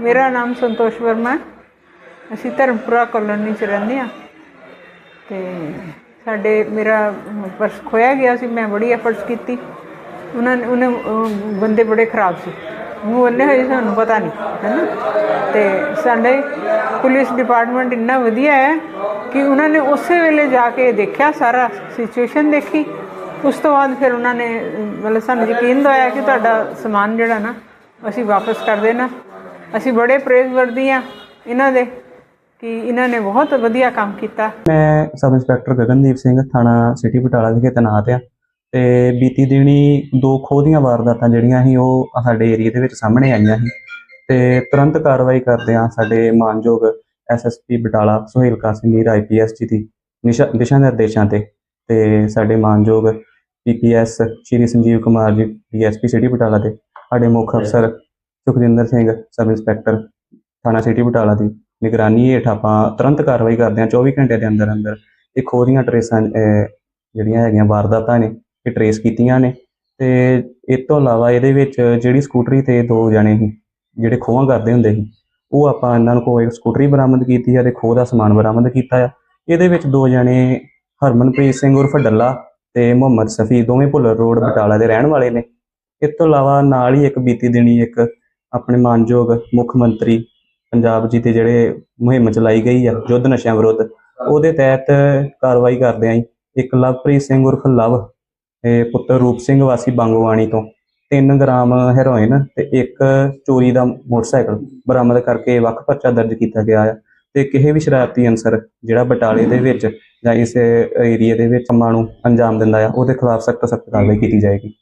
ਮੇਰਾ ਨਾਮ ਸੰਤੋਸ਼ ਵਰਮਾ ਅਸੀਂ ਧਰਮਪੁਰਾ ਕਲੋਨੀ ਚ ਰਹਿੰਦੇ ਆ ਤੇ ਸਾਡੇ, ਮੇਰਾ ਪਰਸ ਖੋਇਆ ਗਿਆ ਸੀ, ਮੈਂ ਬੜੀ ਐਫਰਟਸ ਕੀਤੀ। ਉਹਨਾਂ ਨੇ, ਉਹਨੇ ਬੰਦੇ ਬੜੇ ਖਰਾਬ ਸੀ। ਮੂੰਹ ਬੰਨੇ ਹੋਏ, ਸਾਨੂੰ ਪਤਾ ਨਹੀਂ ਹੈ ਨਾ ਤੇ ਸਾਡੇ ਪੁਲਿਸ ਡਿਪਾਰਟਮੈਂਟ ਇੰਨਾ ਵਧੀਆ ਹੈ ਕਿ ਉਹਨਾਂ ਨੇ ਉਸੇ ਵੇਲੇ ਜਾ ਕੇ ਦੇਖਿਆ, ਸਾਰਾ ਸਿਚੁਏਸ਼ਨ ਦੇਖੀ। ਉਸ ਤੋਂ ਬਾਅਦ ਫਿਰ ਉਹਨਾਂ ਨੇ, ਮਤਲਬ ਸਾਨੂੰ ਯਕੀਨ ਦਵਾਇਆ ਕਿ ਤੁਹਾਡਾ ਸਮਾਨ ਜਿਹੜਾ ਨਾ, ਅਸੀਂ ਵਾਪਸ ਕਰ ਦੇਣਾ। ਅਸੀਂ ਬੜੇ ਪ੍ਰੇਜ਼ ਆ ਇਹਨਾਂ ਦੇ ਕਿ ਇਹਨਾਂ ਨੇ ਬਹੁਤ ਵਧੀਆ ਕੰਮ ਕੀਤਾ। ਮੈਂ ਸਬ ਇੰਸਪੈਕਟਰ ਗਗਨਦੀਪ ਸਿੰਘ, ਥਾਣਾ ਸਿਟੀ ਬਟਾਲਾ ਵਿਖੇ ਤੈਨਾਤ ਆ ਤੇ ਬੀਤੀ ਦਿਨੀ ਦੋ ਖੋਹ ਦੀਆਂ ਵਾਰਦਾਤਾਂ ਜਿਹੜੀਆਂ ਸੀ ਉਹ ਸਾਡੇ ਏਰੀਆ ਦੇ ਵਿੱਚ ਸਾਹਮਣੇ ਆਈਆਂ ਸੀ ਤੇ ਤੁਰੰਤ ਕਾਰਵਾਈ ਕਰਦੇ ਆ ਸਾਡੇ ਮਾਨਯੋਗ ਐਸਐਸਪੀ ਬਟਾਲਾ ਸੁਹੇਲ ਕਾਸਿਮੀਰ ਆਈਪੀਐਸ ਜੀ ਦੀ ਦਿਸ਼ਾ ਨਿਰਦੇਸ਼ਾਂ ਤੇ ਤੇ ਸਾਡੇ ਮਾਨਯੋਗ ਪੀਪੀਐਸ ਸ਼੍ਰੀ ਸੰਜੀਵ ਕੁਮਾਰ ਜੀ ਡੀਐਸਪੀ ਸਿਟੀ ਬਟਾਲਾ ਦੇ ਸਾਡੇ ਮੁੱਖ ਅਫਸਰ ਸੁਖਜਿੰਦਰ ਸਿੰਘ, ਸਬ ਇੰਸਪੈਕਟਰ, ਥਾਣਾ ਸਿਟੀ ਬਟਾਲਾ ਦੀ ਨਿਗਰਾਨੀ ਹੇਠ ਆਪਾਂ ਤੁਰੰਤ ਕਾਰਵਾਈ ਕਰਦੇ ਹਾਂ 24 ਘੰਟੇ ਦੇ ਅੰਦਰ ਅੰਦਰ। ਇਹ ਖੋਹ ਦੀਆਂ ਟਰੇਸਾਂ ਜਿਹੜੀਆਂ ਹੈਗੀਆਂ ਵਾਰਦਾਤਾਂ ਨੇ, ਇਹ ਟਰੇਸ ਕੀਤੀਆਂ ਨੇ ਤੇ ਇਸ ਤੋਂ ਇਲਾਵਾ ਇਹਦੇ ਵਿੱਚ ਜਿਹੜੀ ਸਕੂਟਰੀ ਤੇ ਦੋ ਜਣੇ ਸੀ, ਜਿਹੜੇ ਖੋਹਾਂ ਕਰਦੇ ਹੁੰਦੇ ਸੀ, ਉਹ ਆਪਾਂ ਇਹਨਾਂ ਨੂੰ ਕੋਈ ਸਕੂਟਰੀ ਬਰਾਮਦ ਕੀਤੀ ਆ ਤੇ ਖੋਹ ਦਾ ਸਮਾਨ ਬਰਾਮਦ ਕੀਤਾ ਆ। ਇਹਦੇ ਵਿੱਚ ਦੋ ਜਣੇ ਹਰਮਨਪ੍ਰੀਤ ਸਿੰਘ ਉਰਫ ਡੱਲਾ ਤੇ ਮੁਹੰਮਦ ਸਫੀ, ਦੋਵੇਂ ਭੁੱਲਰ ਰੋਡ ਬਟਾਲਾ ਦੇ ਰਹਿਣ ਵਾਲੇ ਨੇ। ਇਸ ਤੋਂ ਇਲਾਵਾ ਨਾਲ ਹੀ ਇੱਕ ਬੀਤੀ ਦਿਨੀ ਇੱਕ ਆਪਣੇ ਮਾਨਯੋਗ ਮੁੱਖ ਮੰਤਰੀ ਪੰਜਾਬ ਜੀ ਤੇ ਜਿਹੜੇ ਮੁਹਿੰਮ ਚਲਾਈ ਗਈ ਆ, ਯੁੱਧ ਨਸ਼ਿਆਂ ਵਿਰੁੱਧ, ਉਹਦੇ ਤਹਿਤ ਕਾਰਵਾਈ ਕਰਦੇ ਆਂ ਇੱਕ ਲਵਪ੍ਰੀਤ ਸਿੰਘ ਉਰਫ ਲਵ ਪੁੱਤਰ ਰੂਪ ਸਿੰਘ ਵਾਸੀ ਬੰਗਵਾਣੀ ਤੋਂ। 3 ਗ੍ਰਾਮ ਹੈਰੋਇਨ ਤੇ ਇੱਕ ਚੋਰੀ ਦਾ ਮੋਟਰਸਾਈਕਲ ਬਰਾਮਦ ਕਰਕੇ ਵੱਖ ਪਰਚਾ ਦਰਜ ਕੀਤਾ ਗਿਆ ਹੈ ਤੇ ਕਿਸੇ ਵੀ ਸ਼ਰਾਰਤੀ ਅਨਸਰ ਜਿਹੜਾ ਬਟਾਲੇ ਦੇ ਵਿੱਚ ਜਾਂ ਇਸ ਏਰੀਆ ਦੇ ਵਿੱਚ ਕੰਮਾਂ ਨੂੰ ਅੰਜਾਮ ਦਿੰਦਾ ਆ, ਉਹਦੇ ਖਿਲਾਫ ਸਖਤ ਸਖਤ ਕਾਰਵਾਈ ਕੀਤੀ ਜਾਏਗੀ।